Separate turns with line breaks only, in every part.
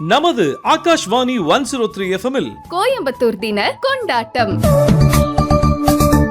நமது Akashvani one zero three எஃப்எம்மில்
கோயம்புத்தூர் தின கொண்டாட்டம்.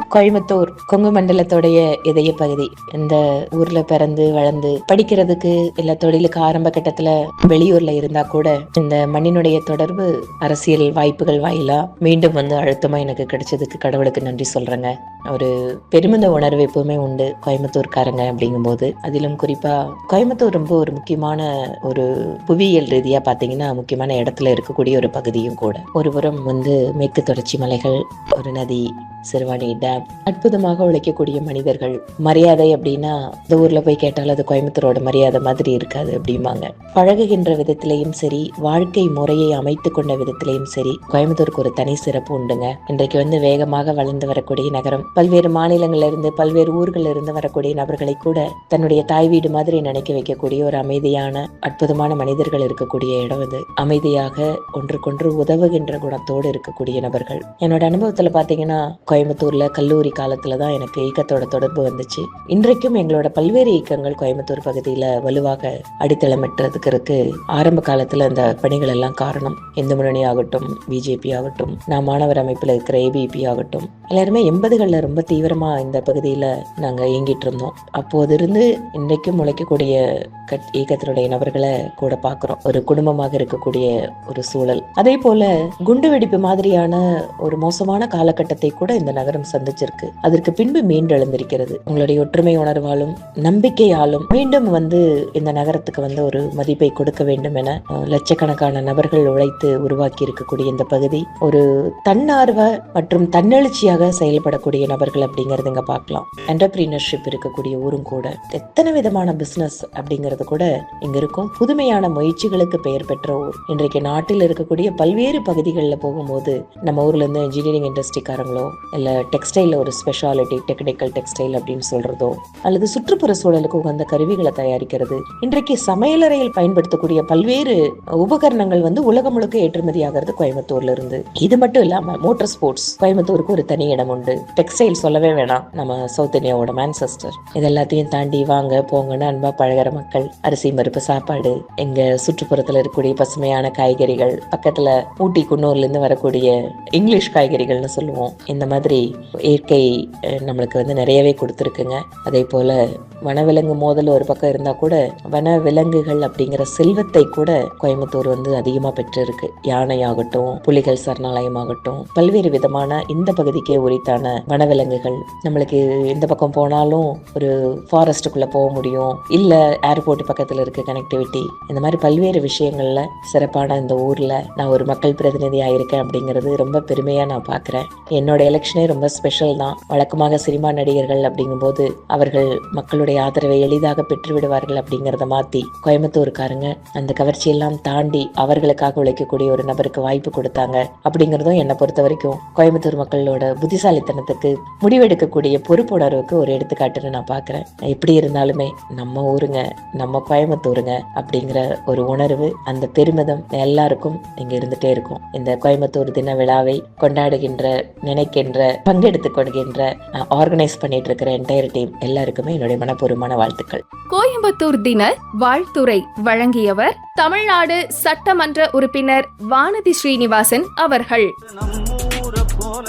கோயம்புத்தூர் கொங்கு மண்டலத்தோடைய இதய பகுதி. இந்த ஊர்ல பிறந்து வளர்ந்து படிக்கிறதுக்கு இல்ல தொழிலுக்கு ஆரம்ப கட்டத்துல வெளியூர்ல இருந்தா கூட இந்த மண்ணினுடைய தொடர்பு அரசியல் வாய்ப்புகள் வாயிலா மீண்டும் வந்து அழுத்தமா எனக்கு கிடைச்சதுக்கு கடவுளுக்கு நன்றி சொல்றேங்க. ஒரு பெருமித உணர்வு எப்பவுமே உண்டு கோயம்புத்தூர்காரங்க அப்படிங்கும்போது. அதிலும் குறிப்பாக கோயம்புத்தூர் ரொம்ப ஒரு முக்கியமான ஒரு புவியியல் ரீதியாக பார்த்தீங்கன்னா முக்கியமான இடத்துல இருக்கக்கூடிய ஒரு பகுதியும் கூட. ஒரு புறம் வந்து மேற்கு தொடர்ச்சி மலைகள் ஒரு நதி சிறுவாணி டேம் அற்புதமாக உழைக்கக்கூடிய மனிதர்கள். மரியாதை அப்படின்னா இந்த ஊரில் போய் கேட்டாலும் அது கோயம்புத்தூரோட மரியாதை மாதிரி இருக்காது அப்படிம்பாங்க. பழகுகின்ற விதத்திலையும் சரி வாழ்க்கை முறையை அமைத்து கொண்ட விதத்திலையும் சரி கோயம்புத்தூருக்கு ஒரு தனி சிறப்பு உண்டுங்க. இன்றைக்கு வந்து வேகமாக வளர்ந்து வரக்கூடிய நகரம் பல்வேறு மாநிலங்களிலிருந்து பல்வேறு ஊர்களிலிருந்து வரக்கூடிய நபர்களை கூட தன்னுடைய தாய் வீடு மாதிரி நினைக்க வைக்கக்கூடிய ஒரு அமைதியான அற்புதமான மனிதர்கள் இருக்கக்கூடிய இடம் அது. அமைதியாக ஒன்றுக்கொன்று உதவுகின்ற குணத்தோடு இருக்கக்கூடிய நபர்கள். என்னோட அனுபவத்தில் பார்த்தீங்கன்னா கோயம்புத்தூர்ல கல்லூரி காலத்துல தான் எனக்கு இயக்கத்தோட தொடர்பு வந்துச்சு. இன்றைக்கும் எங்களோட பல்வேறு இயக்கங்கள் கோயம்புத்தூர் பகுதியில் வலுவாக அடித்தளமிட்டதுக்கு இருக்கு ஆரம்ப காலத்தில் அந்த பணிகள் எல்லாம் காரணம். இந்து முன்னணி ஆகட்டும் பிஜேபி ஆகட்டும் நான் மாணவர் அமைப்பில் இருக்கிற ஏபிபி ஆகட்டும். எல்லாருமே எண்பதுகளில் ரொம்ப தீவிரமாக இந்த பகுதியில் நாங்கள் இயங்கிட்டு இருந்தோம். அப்போதிருந்து இன்றைக்கும் முளைக்கக்கூடிய கட் இயக்கத்தினுடைய நபர்களை கூட பார்க்குறோம். ஒரு குடும்பமாக இருக்கக்கூடிய ஒரு சூழல். அதே போல குண்டு வெடிப்பு மாதிரியான ஒரு மோசமான காலகட்டத்தை கூட இந்த நகரம் சந்திச்சிருக்கு. அதற்கு பின்பு மீண்டெழுந்திருக்கிறது. உங்களுடைய ஒற்றுமை உணர்வாலும் நம்பிக்கையாலும் மீண்டும் வந்து இந்த நகரத்துக்கு வந்து ஒரு மதிப்பை கொடுக்க வேண்டும் என லட்சக்கணக்கான நபர்கள் உழைத்து உருவாக்கி இருக்கக்கூடிய இந்த பகுதி ஒரு தன்னார்வ மற்றும் தன்னெழுச்சியாக செயல்படக்கூடிய நபர்கள் அப்படிங்கறது இங்க பார்க்கலாம். என்டர்பிரீனர்ஷிப் இருக்கக்கூடிய ஊரும் கூட. எத்தனை விதமான பிசினஸ் அப்படிங்கிறது கூட இங்க இருக்கும் புதுமையான முயற்சிகளுக்கு பெயர் பெற்ற ஊர். இன்றைக்கு நாட்டில் இருக்கக்கூடிய பல்வேறு பகுதிகளில் போகும்போது நம்ம ஊர்ல இருந்து இன்ஜினியரிங் இண்டஸ்ட்ரிக்காரங்களோ இல்ல டெக்ஸ்டைல் ஒரு ஸ்பெஷாலிட்டி டெக்னிக்கல் டெக்ஸ்டைல் அப்படின்னு சொல்றதோ அல்லது சுற்றுப்புற சூழலுக்கு உகந்த கருவிகளை தயாரிக்கிறது இன்றைக்கு சமையலறையில் பயன்படுத்தக்கூடிய பல்வேறு உபகரணங்கள் வந்து உலகம் முழுக்க ஏற்றுமதி ஆகிறது கோயம்புத்தூர்ல இருந்து. இது மட்டும் இல்லாம மோட்டார் ஸ்போர்ட்ஸ் கோயம்புத்தூருக்கு ஒரு தனி இடம் உண்டு. டெக்ஸ்டைல் சொல்லவே வேணாம். நம்ம சவுத் இந்தியாவோட மேன்செஸ்டர் இது எல்லாத்தையும் தாண்டி வாங்க போங்கன்னு அன்பா பழகிற மக்கள் அரிசி மறுப்பு சாப்பாடு எங்க சுற்றுப்புறத்துல இருக்கக்கூடிய பசுமையான காய்கறிகள் பக்கத்துல ஊட்டி குன்னூர்ல இருந்து வரக்கூடிய இங்கிலீஷ் காய்கறிகள்னு சொல்லுவோம். இந்த மாதிரி இயற்கை நம்மளுக்கு வந்து நிறையவே கொடுத்துருக்குங்க. அதே போல வனவிலங்கு மோதல் ஒரு பக்கம் இருந்தா கூட வன விலங்குகள் அப்படிங்கிற செல்வத்தை கூட கோயம்புத்தூர் வந்து அதிகமா பெற்றிருக்கு. யானை ஆகட்டும் புலிகள் சரணாலயம் ஆகட்டும் பல்வேறு விதமான இந்த பகுதிக்கே உரித்தான வனவிலங்குகள். நம்மளுக்கு எந்த பக்கம் போனாலும் ஒரு ஃபாரஸ்ட்டுக்குள்ளே போக முடியும். இல்லை ஏர்போர்ட் பக்கத்துல இருக்க கனெக்டிவிட்டி இந்த மாதிரி பல்வேறு விஷயங்கள்ல சிறப்பான இந்த ஊர்ல நான் ஒரு மக்கள் பிரதிநிதியாக இருக்கேன் அப்படிங்கிறது ரொம்ப பெருமையாக நான் பார்க்குறேன் என்னோட எலெக்ஷனே ரொம்ப ஸ்பெஷல் தான். வழக்கமாக சினிமா நடிகர்கள் அப்படிங்கும்போது அவர்கள் மக்களுடைய ஆதரவை எளிதாக பெற்று விடுவார்கள் அப்படிங்கிறத மாற்றி கோயம்புத்தூருக்காரங்க அந்த கவர்ச்சியெல்லாம் தாண்டி அவர்களுக்காக உழைக்கக்கூடிய ஒரு நபருக்கு வாய்ப்பு கொடுத்தாங்க அப்படிங்கிறதும் என்னை பொறுத்த வரைக்கும் கோயம்புத்தூர் மக்களோட புத்திசாலித்தனத்துக்கு முடிவெடுக்கக்கூடிய பொறுப்புணர்வுக்கு ஒரு எடுத்துக்காட்டுன்னு நான் பார்க்குறேன் எப்படி இருந்தாலுமே நம்ம ஊருங்க நம்ம கோயம்புத்தூருங்க அப்படிங்கிற ஒரு உணர்வு அந்த பெருமிதம் எல்லாருக்கும் இங்க இருந்துட்டே இருக்கும். இந்த கோயம்புத்தூர் தின விழாவை கொண்டாடுகின்ற நினைக்கின்ற பங்கெடுத்துக் கொள்கின்ற ஆர்கனைஸ் பண்ணிட்டு இருக்கிற என்டையர் டீம் எல்லாருக்குமே என்னுடைய மனப்பூர்வமான வாழ்த்துக்கள்.
கோயம்புத்தூர் தின வாழ்த்துரை வழங்கியவர் தமிழ்நாடு சட்டமன்ற உறுப்பினர் வானதி ஸ்ரீனிவாசன் அவர்கள்.
நம்மூர போல